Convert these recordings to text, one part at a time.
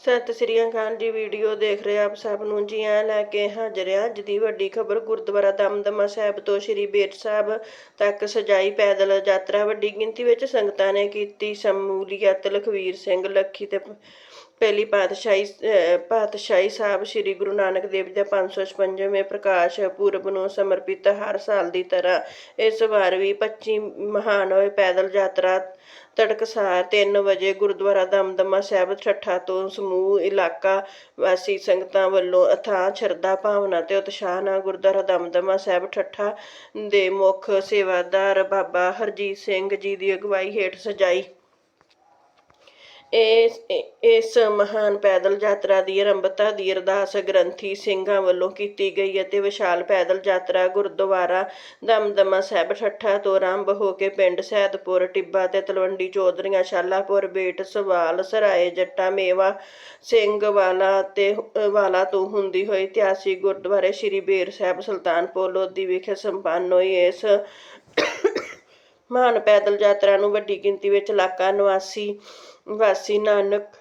ਸਤਿ ਸ੍ਰੀ ਅਕਾਲ ਜੀ, ਵੀਡੀਓ ਦੇਖ ਰਹੇ ਆਪ ਸਭ ਨੂੰ। ਜੀ ਆ ਲੈ ਕੇ ਹਾਜ਼ਰ ਹਾਂ ਅੱਜ ਦੀ ਵੱਡੀ ਖਬਰ। ਗੁਰਦੁਆਰਾ ਦਮਦਮਾ ਸਾਹਿਬ ਤੋਂ ਸ੍ਰੀ ਬੇਟ ਸਾਹਿਬ ਤੱਕ ਸਜਾਈ ਪੈਦਲ ਯਾਤਰਾ। ਵੱਡੀ ਗਿਣਤੀ ਵਿੱਚ ਸੰਗਤਾਂ ਨੇ ਕੀਤੀ ਸ਼ਮੂਲੀਅਤ। ਲਖਵੀਰ ਸਿੰਘ ਲੱਖੀ ਤੇ ਪਹਿਲੀ ਪਾਤਸ਼ਾਹੀ ਪਾਤਸ਼ਾਹੀ ਸਾਹਿਬ ਸ੍ਰੀ ਗੁਰੂ ਨਾਨਕ ਦੇਵ ਜੀ ਦਾ 556ਵੇਂ ਪ੍ਰਕਾਸ਼ ਪੁਰਬ ਨੂੰ ਸਮਰਪਿਤ ਹਰ ਸਾਲ ਦੀ ਤਰ੍ਹਾਂ ਇਸ ਵਾਰ ਵੀ 25 ਮਹਾਨ ਹੋਏ ਪੈਦਲ ਯਾਤਰਾ ਤੜਕਸਾਰ 3 ਵਜੇ ਗੁਰਦੁਆਰਾ ਦਮਦਮਾ ਸਾਹਿਬ ਠੱਠਾ ਤੋਂ ਸਮੂਹ, ਇਲਾਕਾ, ਵਾਸੀ ਸੰਗਤਾਂ ਵੱਲੋਂ ਅਥਾਹ ਸ਼ਰਧਾ ਭਾਵਨਾ ਤੇ ਉਤਸ਼ਾਹ ਨਾਲ ਗੁਰਦੁਆਰਾ ਦਮਦਮਾ ਸਾਹਿਬ ਠੱਠਾ ਦੇ ਮੁੱਖ ਸੇਵਾਦਾਰ ਬਾਬਾ ਹਰਜੀਤ ਸਿੰਘ ਜੀ ਦੀ ਅਗਵਾਈ ਹੇਠ ਸਜਾਈ। ਇਸ ਇਸ ਮਹਾਨ ਪੈਦਲ ਯਾਤਰਾ ਦੀ ਆਰੰਭਤਾ ਦੀ ਅਰਦਾਸ ਗ੍ਰੰਥੀ ਸਿੰਘਾਂ ਵੱਲੋਂ ਕੀਤੀ ਗਈ ਅਤੇ ਵਿਸ਼ਾਲ ਪੈਦਲ ਯਾਤਰਾ ਗੁਰਦੁਆਰਾ ਦਮਦਮਾ ਸਾਹਿਬ ਠੱਠਾ ਤੋਂ ਆਰੰਭ ਹੋ ਕੇ ਪਿੰਡ ਸੈਦਪੁਰ, ਟਿੱਬਾ ਤੇ ਤਲਵੰਡੀ ਚੌਧਰੀਆਂ, ਸ਼ਾਲਾਪੁਰ, ਬੇਟ, ਸਵਾਲ, ਸਰਾਏ, ਜੱਟਾ, ਮੇਵਾ, ਸਿੰਘ ਵਾਲਾ ਤੇ, ਵਾਲਾ ਤੋਂ ਹੁੰਦੀ ਹੋਈ ਇਤਿਹਾਸਿਕ ਗੁਰਦੁਆਰੇ ਸ੍ਰੀ ਬੇਰ ਸਾਹਿਬ ਸੁਲਤਾਨਪੁਰ ਲੋਧੀ ਵਿਖੇ ਸੰਪੰਨ ਹੋਈ ਇਸ ਮਹਾਨ ਪੈਦਲ ਯਾਤਰਾ ਨੂੰ ਵੱਡੀ ਗਿਣਤੀ ਵਿੱਚ ਇਲਾਕਾ ਨਿਵਾਸੀ ਵਾਸੀ ਨਾਨਕ।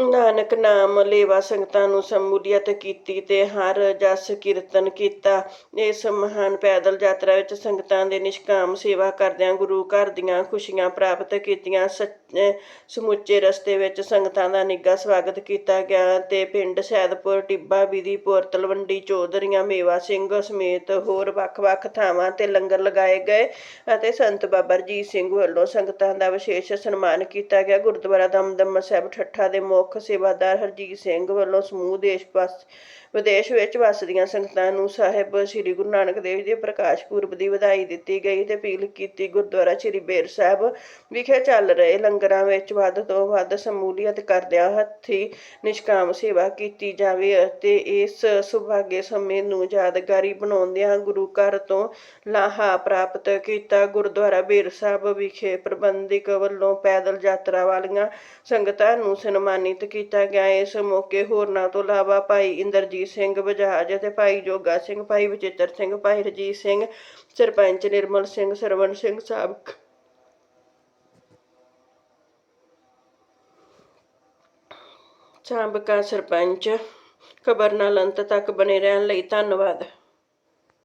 ਨਾਨਕ ਨਾਮ ਲੇਵਾ ਸੰਗਤਾਂ ਨੂੰ ਸ਼ਮੂਲੀਅਤ ਕੀਤੀ ਤੇ ਹਰ ਜਸ ਕੀਰਤਨ ਕੀਤਾ। ਇਸ ਮਹਾਨ ਪੈਦਲ ਯਾਤਰਾ ਵਿੱਚ ਸੰਗਤਾਂ ਦੇ ਨਿਸ਼ਕਾਮ ਸੇਵਾ ਕਰਦਿਆਂ ਗੁਰੂ ਘਰ ਦੀਆਂ ਖੁਸ਼ੀਆਂ ਪ੍ਰਾਪਤ ਕੀਤੀਆਂ। ਸੱਚ- ਸਮੁੱਚੇ ਰਸਤੇ ਵਿੱਚ ਸੰਗਤਾਂ ਦਾ ਨਿੱਘਾ ਸਵਾਗਤ ਕੀਤਾ ਗਿਆ ਤੇ ਪਿੰਡ ਸੈਦਪੁਰ, ਟਿੱਬਾ ਬਿਧੀਪੁਰ ਤਲਵੰਡੀ, ਚੌਧਰੀਆਂ, ਮੇਵਾ ਸਿੰਘ ਸਮੇਤ ਹੋਰ ਵੱਖ-ਵੱਖ ਥਾਵਾਂ ਤੇ ਲੰਗਰ ਲਗਾਏ ਗਏ ਅਤੇ ਸੰਤ ਬਾਬਾ ਰਜੀਤ ਸਿੰਘ ਵੱਲੋਂ ਸੰਗਤਾਂ ਦਾ ਵਿਸ਼ੇਸ਼ ਸਨਮਾਨ ਕੀਤਾ ਗਿਆ। ਗੁਰਦੁਆਰਾ ਦਮਦਮਾ ਸਾਹਿਬ, ਠੱਠਾ ਦੇ ਮੁੱਖ ਸੇਵਾਦਾਰ ਹਰਜੀਤ ਸਿੰਘ ਵੱਲੋਂ ਸਮੂਹ ਦੇਸ਼ ਪਾਸ ਵਿਦੇਸ਼ ਵਿੱਚ ਵਸਦੀਆਂ ਸੰਗਤਾਂ ਨੂੰ ਸਾਹਿਬ ਸ੍ਰੀ ਗੁਰੂ ਨਾਨਕ ਦੇਵ ਜੀ ਦੇ ਪ੍ਰਕਾਸ਼ ਪੁਰਬ ਦੀ ਵਧਾਈ ਦਿੱਤੀ ਗਈ ਤੇ ਅਪੀਲ ਕੀਤੀ ਗੁਰਦੁਆਰਾ ਸ੍ਰੀ ਬੇਰ ਸਾਹਿਬ ਵਿਖੇ ਚੱਲ ਰਹੇ ਲੰਗਰਾਂ ਵਿੱਚ ਵੱਧ ਤੋਂ ਵੱਧ ਸ਼ਮੂਲੀਅਤ ਕਰਦਿਆਂ ਹੱਥੀ ਨਿਸ਼ਕਾਮ ਸੇਵਾ ਕੀਤੀ ਜਾਵੇ ਅਤੇ ਇਸ ਸੁਭਾਗੇ ਸਮੇਂ ਨੂੰ ਯਾਦਗਾਰੀ ਬਣਾਉਂਦਿਆਂ ਗੁਰੂ ਘਰ ਤੋਂ ਲਾਹਾ ਪ੍ਰਾਪਤ ਕੀਤਾ। ਗੁਰਦੁਆਰਾ ਬੇਰ ਸਾਹਿਬ ਵਿਖੇ ਪ੍ਰਬੰਧਕ ਵੱਲੋਂ ਪੈਦਲ ਯਾਤਰਾ ਵਾਲੀਆਂ ਸੰਗਤਾਂ ਨੂੰ ਸਨਮਾਨਿਤ ਕੀਤਾ ਗਿਆ, ਇਸ ਮੌਕੇ ਹੋਰਨਾਂ ਤੋਂ ਇਲਾਵਾ ਭਾਈ ਇੰਦਰਜੀਤ ਸਿੰਘ ਬਜਾਜ ਅਤੇ ਭਾਈ ਜੋਗਾ ਸਿੰਘ, ਭਾਈ ਬਚਿੱਤਰ ਸਿੰਘ, ਭਾਈ ਰਜੀਤ ਸਿੰਘ, ਸਰਪੰਚ ਨਿਰਮਲ ਸਿੰਘ, ਸਰਵਣ ਸਿੰਘ ਸਾਬਕ। ਸਾਬਕਾ ਸਰਪੰਚ, ਖਬਰ ਨਾਲ ਅੰਤ ਤੱਕ ਬਣੇ ਰਹਿਣ ਲਈ ਧੰਨਵਾਦ।